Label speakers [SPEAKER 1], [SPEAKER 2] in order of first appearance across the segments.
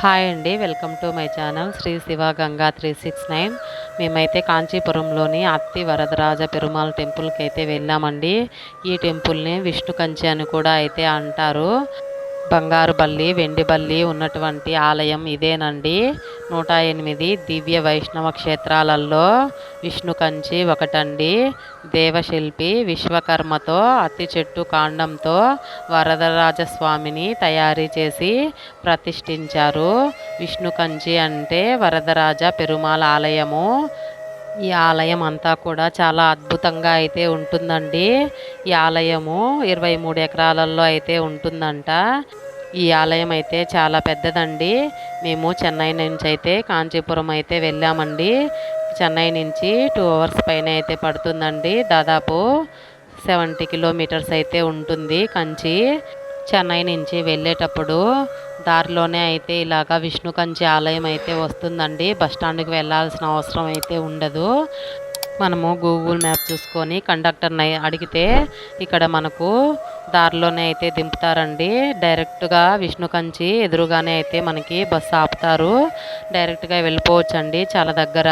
[SPEAKER 1] Hi అండి welcome to my channel Shri Shiva Ganga three six nine మేమైతే కాంచీపురంలోని అత్తి వరదరాజ పెరుమాళ్ టెంపుల్కి అయితే వెళ్ళామండి. ఈ టెంపుల్ని విష్ణు కంచి అని కూడా అయితే అంటారు. బంగారు బల్లి వెండి బల్లి ఉన్నటువంటి ఆలయం ఇదేనండి. నూట ఎనిమిది దివ్య వైష్ణవ క్షేత్రాలలో విష్ణు కంచి ఒకటండి. దేవశిల్పి విశ్వకర్మతో అత్తి చెట్టు కాండంతో వరదరాజస్వామిని తయారీ చేసి ప్రతిష్ఠించారు. విష్ణు కంచి అంటే వరదరాజ పెరుమాల ఆలయము. ఈ ఆలయం అంతా కూడా చాలా అద్భుతంగా అయితే ఉంటుందండి. ఈ ఆలయము ఇరవై మూడు ఎకరాలలో అయితే ఉంటుందంట. ఈ ఆలయం అయితే చాలా పెద్దదండి. మేము చెన్నై నుంచి అయితే కాంచీపురం అయితే వెళ్ళామండి. చెన్నై నుంచి టూ అవర్స్ పైన అయితే పడుతుందండి. దాదాపు సెవెంటీ కిలోమీటర్స్ అయితే ఉంటుంది కంచి. చెన్నై నుంచి వెళ్ళేటప్పుడు దారిలోనే అయితే ఇలాగా విష్ణు కంచి ఆలయం అయితే వస్తుందండి. బస్ స్టాండ్కి వెళ్ళాల్సిన అవసరం అయితే ఉండదు. మనము గూగుల్ మ్యాప్ చూసుకొని కండక్టర్ని అడిగితే ఇక్కడ మనకు దారిలోనే అయితే దింపుతారండి. డైరెక్ట్గా విష్ణు కంచి ఎదురుగానే అయితే మనకి బస్సు ఆపుతారు. డైరెక్ట్గా వెళ్ళిపోవచ్చు అండి చాలా దగ్గర.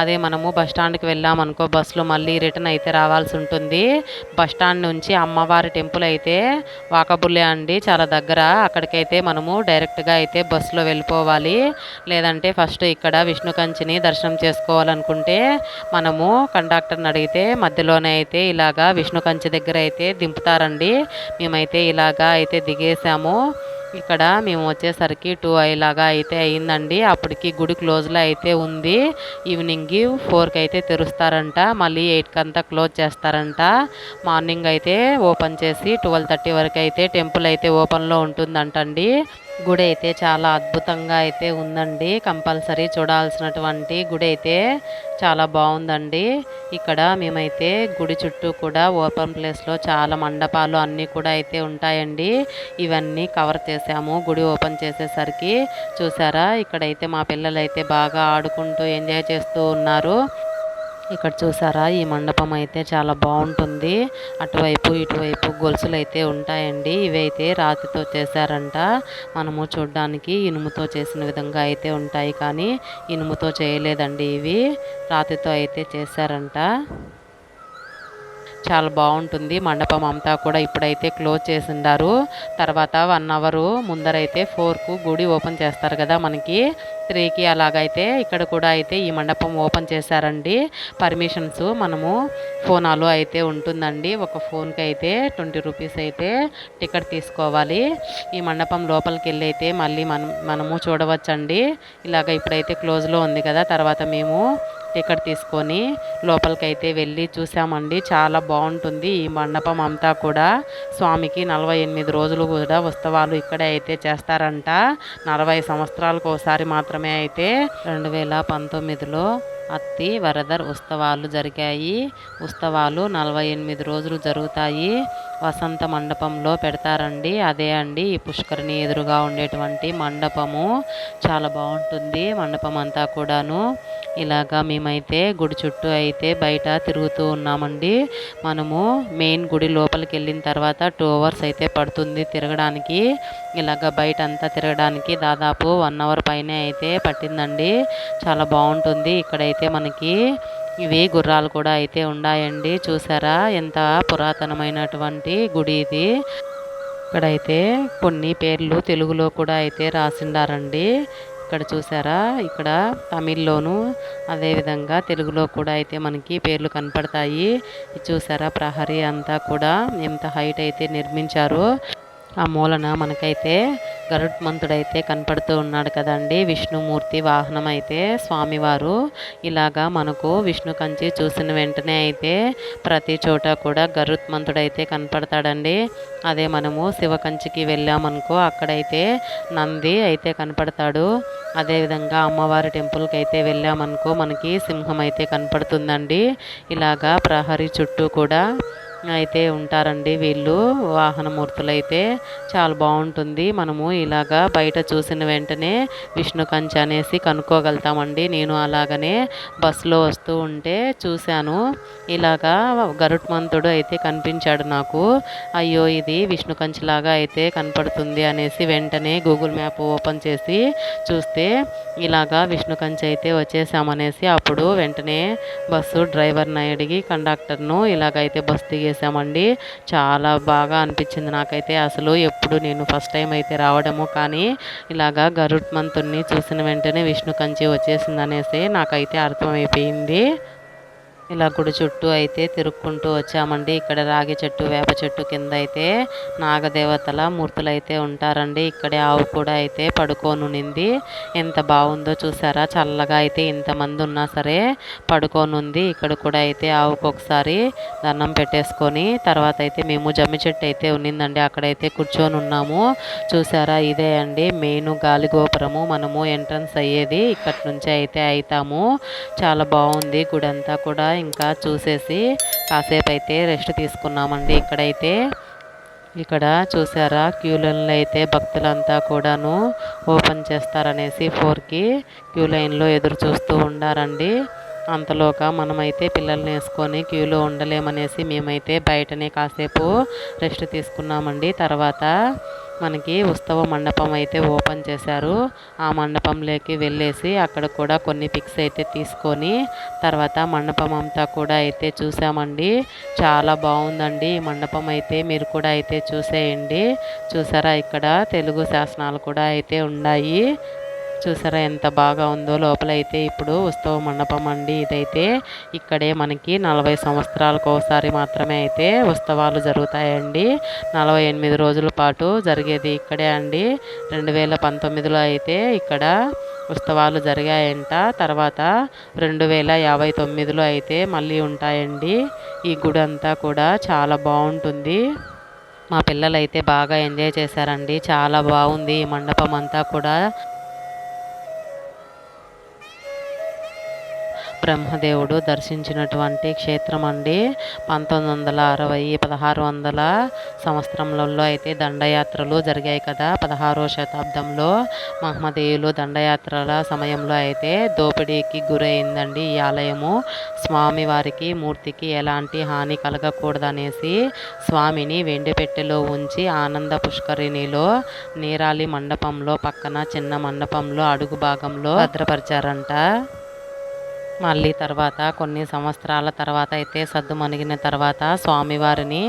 [SPEAKER 1] అదే మనము బస్ స్టాండ్కి వెళ్ళామనుకో బస్సులో మళ్ళీ రిటర్న్ అయితే రావాల్సి ఉంటుంది. బస్ స్టాండ్ నుంచి అమ్మవారి టెంపుల్ అయితే వాకబుల్లే అండి చాలా దగ్గర. అక్కడికైతే మనము డైరెక్ట్గా అయితే బస్సులో వెళ్ళిపోవాలి. లేదంటే ఫస్ట్ ఇక్కడ విష్ణు కంచిని దర్శనం చేసుకోవాలనుకుంటే మనము కండక్టర్ని అడిగితే మధ్యలోనే అయితే ఇలాగా విష్ణు కంచి దగ్గర అయితే దింపుతారండి. మేమైతే ఇలాగా అయితే దిగేసాము. ఇక్కడ మేము వచ్చేసరికి టూ ఇలాగా అయితే అయిందండి. అప్పటికి గుడి క్లోజ్లో అయితే ఉంది. ఈవినింగ్ ఫోర్కి అయితే తెరుస్తారంట. మళ్ళీ ఎయిట్కి అంతా క్లోజ్ చేస్తారంట. మార్నింగ్ అయితే ఓపెన్ చేసి ట్వెల్వ్ థర్టీ వరకు అయితే టెంపుల్ అయితే ఓపెన్లో ఉంటుందంటండి. గుడి అయితే చాలా అద్భుతంగా అయితే ఉందండి. కంపల్సరీ చూడాల్సినటువంటి గుడి అయితే చాలా బాగుందండి. ఇక్కడ మేమైతే గుడి చుట్టూ కూడా ఓపెన్ ప్లేస్లో చాలా మండపాలు అన్నీ కూడా అయితే ఉంటాయండి. ఇవన్నీ కవర్ చేసాము. గుడి ఓపెన్ చేసేసరికి చూసారా? ఇక్కడైతే మా పిల్లలు అయితే బాగా ఆడుకుంటూ ఎంజాయ్ చేస్తూ ఉన్నారు. ఇక్కడ చూసారా? ఈ మండపం అయితే చాలా బాగుంటుంది. అటువైపు ఇటువైపు గొలుసులు అయితే ఉంటాయండి. ఇవైతే రాతితో చేశారంట. మనము చూడ్డానికి ఇనుముతో చేసిన విధంగా అయితే ఉంటాయి. కానీ ఇనుముతో చేయలేదండి ఇవి. రాతితో అయితే చేశారంట. చాలా బాగుంటుంది. మండపం అంతా కూడా ఇప్పుడైతే క్లోజ్ చేసిండారు. తర్వాత వన్ అవర్ ముందరైతే ఫోర్కు గుడి ఓపెన్ చేస్తారు కదా మనకి. త్రీకి అలాగైతే ఇక్కడ కూడా అయితే ఈ మండపం ఓపెన్ చేశారండి. పర్మిషన్స్ మనము ఫోనాలు అయితే ఉంటుందండి. ఒక ఫోన్కి అయితే ట్వంటీ రూపీస్ అయితే టికెట్ తీసుకోవాలి. ఈ మండపం లోపలికి వెళ్ళి అయితే మళ్ళీ మనం మనము చూడవచ్చండి. ఇలాగ ఇప్పుడైతే క్లోజ్లో ఉంది కదా. తర్వాత మేము టికెట్ తీసుకొని లోపలికి అయితే వెళ్ళి చూసామండి. చాలా బాగుంటుంది ఈ మండపం అంతా కూడా. స్వామికి నలభై ఎనిమిది రోజులు కూడా ఉత్సవాలు ఇక్కడే అయితే చేస్తారంట. నలభై సంవత్సరాలకు ఒకసారి మాత్రమే అయితే రెండు వేల పంతొమ్మిదిలో అత్తి వరదర్ ఉత్సవాలు జరిగాయి. ఉత్సవాలు నలభై ఎనిమిది రోజులు జరుగుతాయి. వసంత మండపంలో పెడతారండి. అదే అండి ఈ పుష్కరిణి ఎదురుగా ఉండేటువంటి మండపము. చాలా బాగుంటుంది మండపం అంతా కూడాను. ఇలాగా మేమైతే గుడి చుట్టూ అయితే బయట తిరుగుతూ ఉన్నామండి. మనము మెయిన్ గుడి లోపలికి వెళ్ళిన తర్వాత టూ అవర్స్ అయితే పడుతుంది తిరగడానికి. ఇలాగ బయట అంతా తిరగడానికి దాదాపు వన్ అవర్ పైనే అయితే పట్టిందండి. చాలా బాగుంటుంది. ఇక్కడైతే మనకి ఇవి గుర్రాలు కూడా అయితే ఉన్నాయండి చూసారా? ఎంత పురాతనమైనటువంటి గుడి ఇది. ఇక్కడైతే కొన్ని పేర్లు తెలుగులో కూడా అయితే రాసిండారండి. ఇక్కడ చూసారా? ఇక్కడ తమిళ్ళోను అదేవిధంగా తెలుగులో కూడా అయితే మనకి పేర్లు కనపడతాయి. చూసారా? ప్రహరీ అంతా కూడా ఎంత హైట్ అయితే నిర్మించారో ఆ మూలన మనకైతే గరుత్మంతుడైతే కనపడుతూ ఉన్నాడు కదండి. విష్ణుమూర్తి వాహనం అయితే స్వామివారు. ఇలాగా మనకు విష్ణు కంచి చూసిన వెంటనే అయితే ప్రతి చోట కూడా గరుత్మంతుడైతే కనపడతాడండి. అదే మనము శివ కంచికి వెళ్ళామనుకో అక్కడైతే నంది అయితే కనపడతాడు. అదేవిధంగా అమ్మవారి టెంపుల్కి అయితే వెళ్ళామనుకో మనకి సింహం అయితే కనపడుతుందండి. ఇలాగా ప్రహరీ చుట్టూ కూడా అయితే ఉంటారండి వీళ్ళు. వాహనమూర్తులు అయితే చాలా బాగుంటుంది. మనము ఇలాగా బయట చూసిన వెంటనే విష్ణు కంచ అనేసి కనుక్కోగలుగుతామండి. నేను అలాగనే బస్సులో వస్తూ ఉంటే చూశాను. ఇలాగా గరుడ్మంతుడు అయితే కనిపించాడు నాకు. అయ్యో ఇది విష్ణు కంచెలాగా అయితే కనపడుతుంది అనేసి వెంటనే గూగుల్ మ్యాప్ ఓపెన్ చేసి చూస్తే ఇలాగా విష్ణు కంచె అయితే వచ్చేసామనేసి అప్పుడు వెంటనే బస్సు డ్రైవర్ని అడిగి కండక్టర్ను ఇలాగైతే బస్సు దిగి చేసామండి చాలా బాగా అనిపించింది నాకైతే. అసలు ఎప్పుడు నేను ఫస్ట్ టైం అయితే రావడము కానీ ఇలాగా గరుడ్ మంతుని చూసిన వెంటనే విష్ణు కంచి వచ్చేసింది అనేసి నాకైతే అర్థమైపోయింది. ఇలా గుడి చుట్టూ అయితే తిరుక్కుంటూ వచ్చామండి. ఇక్కడ రాగి చెట్టు వేప చెట్టు కింద అయితే నాగదేవతల మూర్తులు అయితే ఉంటారండి. ఇక్కడే ఆవు కూడా అయితే పడుకోనునింది ఎంత బాగుందో చూసారా? చల్లగా అయితే ఇంతమంది ఉన్నా సరే పడుకోనుంది ఇక్కడ కూడా అయితే ఆవుకు ఒకసారి దండం పెట్టేసుకొని తర్వాత అయితే మేము జమ్మి చెట్టు అయితే ఉన్నిందండి. అక్కడైతే కూర్చొని ఉన్నాము. చూసారా? ఇదే అండి మెయిన్ గాలి గోపురము. మనము ఎంట్రన్స్ అయ్యేది ఇక్కడి నుంచి అయితే అవుతాము చాలా బాగుంది గుడి అంతా కూడా. ఇంకా చూసేసి కాసేపు అయితే రెస్ట్ తీసుకున్నామండి ఇక్కడైతే. ఇక్కడ చూసారా? క్యూ లైన్లో అయితే భక్తులంతా కూడాను ఓపెన్ చేస్తారనేసి ఫోర్కి క్యూ లైన్లో ఎదురు చూస్తూ ఉండారండి. అంతలోక మనమైతే పిల్లల్ని వేసుకొని క్యూలో ఉండలేమనేసి మేమైతే బయటనే కాసేపు రెస్ట్ తీసుకున్నామండి. తర్వాత మనకి ఉత్సవ మండపం అయితే ఓపెన్ చేశారు. ఆ మండపంలోకి వెళ్ళేసి అక్కడ కూడా కొన్ని పిక్స్ అయితే తీసుకొని తర్వాత మండపం అంతా కూడా అయితే చూసామండి. చాలా బాగుందండి. ఈ మండపం అయితే మీరు కూడా అయితే చూసేయండి. చూసారా? ఇక్కడ తెలుగు శాసనాలు కూడా అయితే ఉన్నాయి. చూసారా ఎంత బాగా ఉందో. లోపల అయితే ఇప్పుడు ఉత్సవ మండపం అండి ఇదైతే. ఇక్కడే మనకి నలభై సంవత్సరాలకు ఒకసారి మాత్రమే అయితే ఉత్సవాలు జరుగుతాయండి. నలభై ఎనిమిది రోజుల పాటు జరిగేది ఇక్కడే అండి. రెండు వేల పంతొమ్మిదిలో అయితే ఇక్కడ ఉత్సవాలు జరిగాయంట. తర్వాత రెండు వేల యాభై తొమ్మిదిలో అయితే మళ్ళీ ఉంటాయండి. ఈ గుడి అంతా కూడా చాలా బాగుంటుంది. మా పిల్లలు అయితే బాగా ఎంజాయ్ చేశారండి. చాలా బాగుంది ఈ మండపం అంతా కూడా. బ్రహ్మదేవుడు దర్శించినటువంటి క్షేత్రం అండి. పంతొమ్మిది వందల అరవై పదహారు వందల సంవత్సరంలో అయితే దండయాత్రలు జరిగాయి కదా. పదహారో శతాబ్దంలో మహమ్మదీయులు దండయాత్రల సమయంలో అయితే దోపిడీకి గురైందండి ఈ ఆలయము. స్వామివారికి మూర్తికి ఎలాంటి హాని కలగకూడదనేసి స్వామిని వెండి పెట్టెలో ఉంచి ఆనంద పుష్కరిణిలో నీరాలి మండపంలో పక్కన చిన్న మండపంలో అడుగు భాగంలో భద్రపరిచారంట. మళ్ళీ తర్వాత కొన్ని సంవత్సరాల తర్వాత అయితే సద్దు మణిగిన తర్వాత స్వామివారిని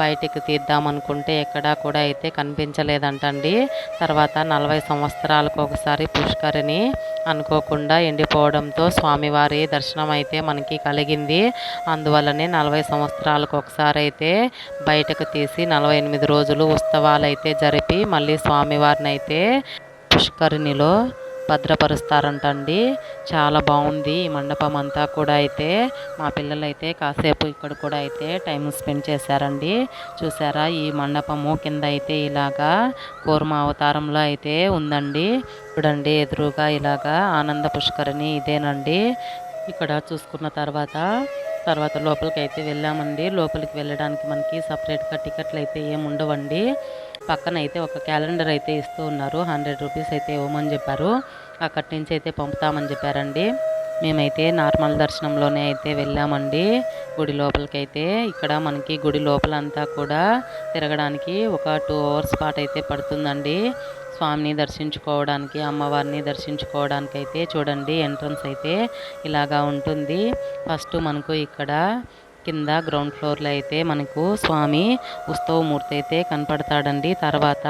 [SPEAKER 1] బయటికి తీద్దామనుకుంటే ఎక్కడా కూడా అయితే కనిపించలేదంటండి. తర్వాత నలభై సంవత్సరాలకు ఒకసారి పుష్కరిని అనుకోకుండా ఎండిపోవడంతో స్వామివారి దర్శనం అయితే మనకి కలిగింది. అందువల్లనే నలభై సంవత్సరాలకు ఒకసారి అయితే బయటకు తీసి నలభై ఎనిమిది రోజులు ఉత్సవాలు అయితే జరిపి మళ్ళీ స్వామివారిని అయితే పుష్కరిణిలో భద్రపరుస్తారంటండి. చాలా బాగుంది ఈ మండపం అంతా కూడా అయితే. మా పిల్లలు అయితే కాసేపు ఇక్కడ కూడా అయితే టైం స్పెండ్ చేశారండి. చూసారా ఈ మండపము కింద అయితే ఇలాగా కూర్మ అవతారంలో అయితే ఉందండి. చూడండి ఎదురుగా ఇలాగా ఆనంద పుష్కరిణి ఇదేనండి. ఇక్కడ చూసుకున్న తర్వాత తర్వాత లోపలికి అయితే వెళ్ళామండి. లోపలికి వెళ్ళడానికి మనకి సపరేట్గా టికెట్లు అయితే ఏమి ఉండవండి. పక్కన అయితే ఒక క్యాలెండర్ అయితే ఇస్తూ ఉన్నారు. హండ్రెడ్ రూపీస్ అయితే ఇవ్వమని చెప్పారు. అక్కడి నుంచి అయితే పంపుతామని చెప్పారండి. మేమైతే నార్మల్ దర్శనంలోనే అయితే వెళ్ళామండి. గుడి లోపలికైతే ఇక్కడ మనకి గుడి లోపలంతా కూడా తిరగడానికి ఒక టూ అవర్స్ పాటు అయితే పడుతుందండి. స్వామిని దర్శించుకోవడానికి అమ్మవారిని దర్శించుకోవడానికి అయితే చూడండి ఎంట్రన్స్ అయితే ఇలాగా ఉంటుంది. ఫస్ట్ మనకు ఇక్కడ కింద గ్రౌండ్ ఫ్లోర్లో అయితే మనకు స్వామి ఉత్సవమూర్తి అయితే కనపడతాడండి. తర్వాత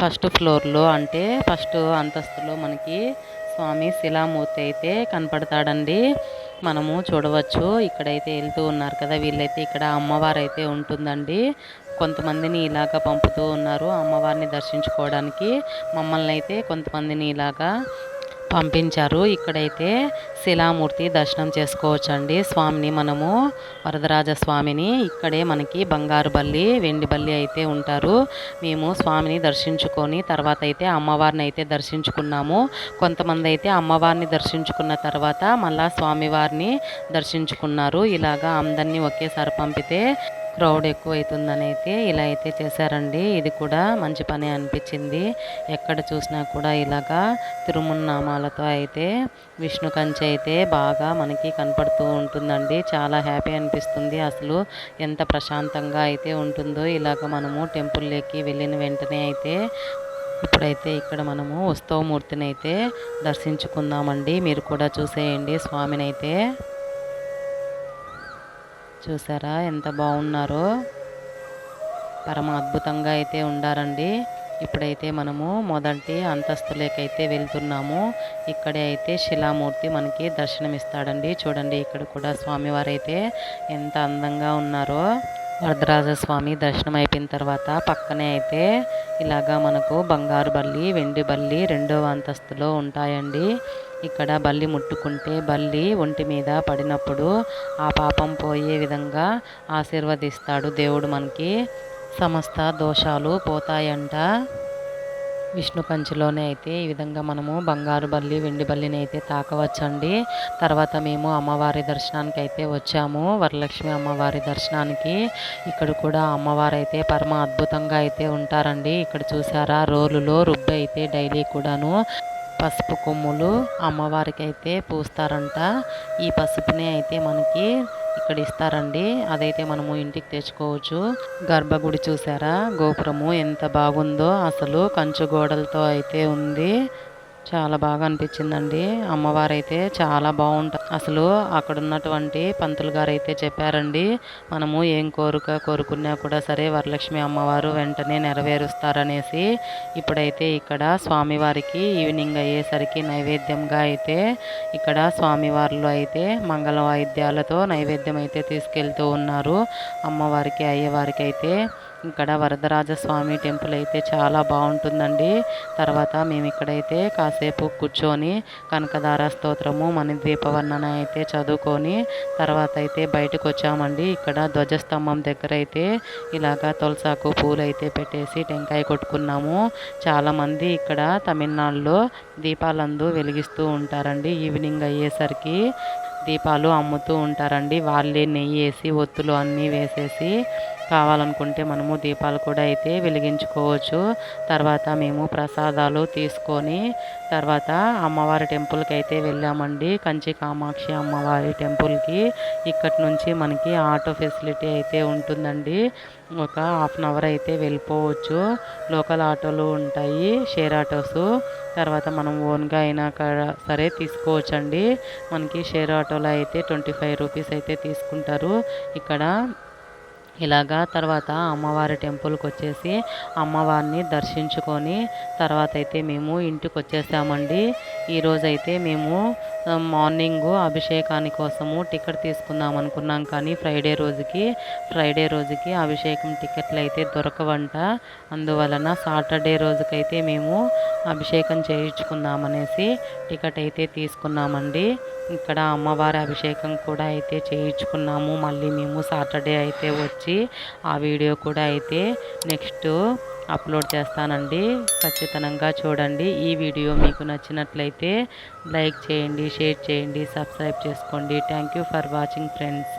[SPEAKER 1] ఫస్ట్ ఫ్లోర్లో అంటే ఫస్ట్ అంతస్తులో మనకి స్వామి శిలామూర్తి అయితే కనపడతాడండి. మనము చూడవచ్చు. ఇక్కడైతే వెళ్తూ ఉన్నారు కదా వీళ్ళైతే ఇక్కడ అమ్మవారు అయితే ఉంటుందండి. కొంతమందిని ఇలాగా పంపుతూ ఉన్నారు అమ్మవారిని దర్శించుకోవడానికి. మమ్మల్ని అయితే కొంతమందిని ఇలాగా పంపించారు. ఇక్కడైతే శిలామూర్తి దర్శనం చేసుకోవచ్చండి. స్వామిని మనము వరదరాజ స్వామిని ఇక్కడే మనకి బంగారు బల్లి వెండి బల్లి అయితే ఉంటారు. మేము స్వామిని దర్శించుకొని తర్వాత అయితే అమ్మవారిని అయితే దర్శించుకున్నాము. కొంతమంది అయితే అమ్మవారిని దర్శించుకున్న తర్వాత మళ్ళా స్వామివారిని దర్శించుకున్నారు. ఇలాగా అందరినీ ఒకేసారి పంపితే క్రౌడ్ ఎక్కువ అవుతుందని అయితే ఇలా అయితే చేశారండి. ఇది కూడా మంచి పని అనిపించింది. ఎక్కడ చూసినా కూడా ఇలాగా తిరుమున్నామాలతో అయితే విష్ణు కంచె అయితే బాగా మనకి కనపడుతూ ఉంటుందండి. చాలా హ్యాపీ అనిపిస్తుంది. అసలు ఎంత ప్రశాంతంగా అయితే ఉంటుందో ఇలాగ మనము టెంపుల్లోకి వెళ్ళిన వెంటనే అయితే ఇప్పుడైతే ఇక్కడ మనము ఉత్సవమూర్తిని అయితే దర్శించుకుందామండి. మీరు కూడా చూసేయండి. స్వామిని అయితే చూసారా? ఎంత బాగున్నారో. పరమ అద్భుతంగా అయితే ఉండారండి. ఇప్పుడైతే మనము మొదటి అంతస్తులేకైతే వెళ్తున్నాము. ఇక్కడే అయితే శిలామూర్తి మనకి దర్శనమిస్తాడండి. చూడండి ఇక్కడ కూడా స్వామివారు అయితే ఎంత అందంగా ఉన్నారో. వరదరాజస్వామి దర్శనం అయిపోయిన తర్వాత పక్కనే అయితే ఇలాగా మనకు బంగారు బల్లి వెండి బల్లి రెండవ అంతస్తులో ఉంటాయండి. ఇక్కడ బల్లి ముట్టుకుంటే బల్లి ఒంటి మీద పడినప్పుడు ఆ పాపం పోయే విధంగా ఆశీర్వదిస్తాడు దేవుడు మనకి. సమస్త దోషాలు పోతాయంట. విష్ణు కంచిలోనే అయితే ఈ విధంగా మనము బంగారు బల్లి వెండి బల్లిని అయితే తాకవచ్చండి. తర్వాత మేము అమ్మవారి దర్శనానికి అయితే వచ్చాము. వరలక్ష్మి అమ్మవారి దర్శనానికి. ఇక్కడ కూడా అమ్మవారు అయితే పరమ అద్భుతంగా అయితే ఉంటారండి. ఇక్కడ చూసారా? రోలులో రుబ్బు అయితే డైలీ కూడాను పసుపు కొమ్ములు అమ్మవారికి అయితే పూస్తారంట. ఈ పసుపుని అయితే మనకి ఇక్కడ ఇస్తారండి. అదైతే మనము ఇంటికి తెచ్చుకోవచ్చు. గర్భగుడి చూసారా? గోపురము ఎంత బాగుందో అసలు. కంచు గోడలతో అయితే ఉంది. చాలా బాగా అనిపించిందండి. అమ్మవారు అయితే చాలా బాగుంటుంది అసలు అక్కడ ఉన్నటువంటి పంతులు గారు అయితే చెప్పారండి మనము ఏం కోరిక కోరుకున్నా కూడా సరే వరలక్ష్మి అమ్మవారు వెంటనే నెరవేరుస్తారనేసి. ఇప్పుడైతే ఇక్కడ స్వామివారికి ఈవినింగ్ అయ్యేసరికి నైవేద్యంగా అయితే ఇక్కడ స్వామివారిలో అయితే మంగళ వాయిద్యాలతో నైవేద్యం అయితే తీసుకెళ్తూ ఉన్నారు. అమ్మవారికి అయ్యవారికి అయితే ఇక్కడ వరదరాజస్వామి టెంపుల్ అయితే చాలా బాగుంటుందండి. తర్వాత మేము ఇక్కడైతే కాసేపు కూర్చొని కనకదార స్తోత్రము మన దీపవర్ణన అయితే చదువుకొని తర్వాత అయితే బయటకు వచ్చామండి. ఇక్కడ ధ్వజస్తంభం దగ్గర అయితే ఇలాగా తులసాకు పూలు అయితే పెట్టేసి టెంకాయ కొట్టుకున్నాము. చాలామంది ఇక్కడ తమిళనాడులో దీపాలందు వెలిగిస్తూ ఉంటారండి. ఈవినింగ్ అయ్యేసరికి దీపాలు అమ్ముతూ ఉంటారండి. వాళ్ళే నెయ్యి వేసి ఒత్తులు అన్నీ వేసేసి కావాలనుకుంటే మనము దీపాలు కూడా అయితే వెలిగించుకోవచ్చు. తర్వాత మేము ప్రసాదాలు తీసుకొని తర్వాత అమ్మవారి టెంపుల్కి అయితే వెళ్ళామండి. కంచి కామాక్షి అమ్మవారి టెంపుల్కి. ఇక్కడి నుంచి మనకి ఆటో ఫెసిలిటీ అయితే ఉంటుందండి. ఒక హాఫ్ అన్ అవర్ అయితే వెళ్ళిపోవచ్చు. లోకల్ ఆటోలు ఉంటాయి షేర్ ఆటోస్. తర్వాత మనం ఓన్గా అయినా సరే తీసుకోవచ్చండి. మనకి షేర్ ఆటోలో అయితే ట్వంటీ ఫైవ్ రూపీస్ అయితే తీసుకుంటారు. ఇక్కడ ఇలాగా తర్వాత అమ్మవారి టెంపుల్కి వచ్చేసి అమ్మవారిని దర్శించుకొని తర్వాత అయితే మేము ఇంటికి వచ్చేసామండి ఈరోజైతే మేము మార్నింగ్ అభిషేకాని కోసము టికెట్ తీసుకుందాం అనుకున్నాం కానీ ఫ్రైడే రోజుకి ఫ్రైడే రోజుకి అభిషేకం టికెట్లు అయితే దొరకవంట. అందువలన సాటర్డే రోజుకైతే మేము అభిషేకం చేయించుకుందామనేసి టికెట్ అయితే తీసుకున్నామండి. ఇక్కడ అమ్మవారి అభిషేకం కూడా అయితే చేయించుకున్నాము. మళ్ళీ మేము సాటర్డే అయితే వచ్చి ఆ వీడియో కూడా అయితే నెక్స్ట్ అప్లోడ్ చేస్తానండి. ఖచ్చితంగా చూడండి. ఈ వీడియో మీకు నచ్చినట్లయితే లైక్ చేయండి షేర్ చేయండి సబ్స్క్రైబ్ చేసుకోండి. Thank you for watching friends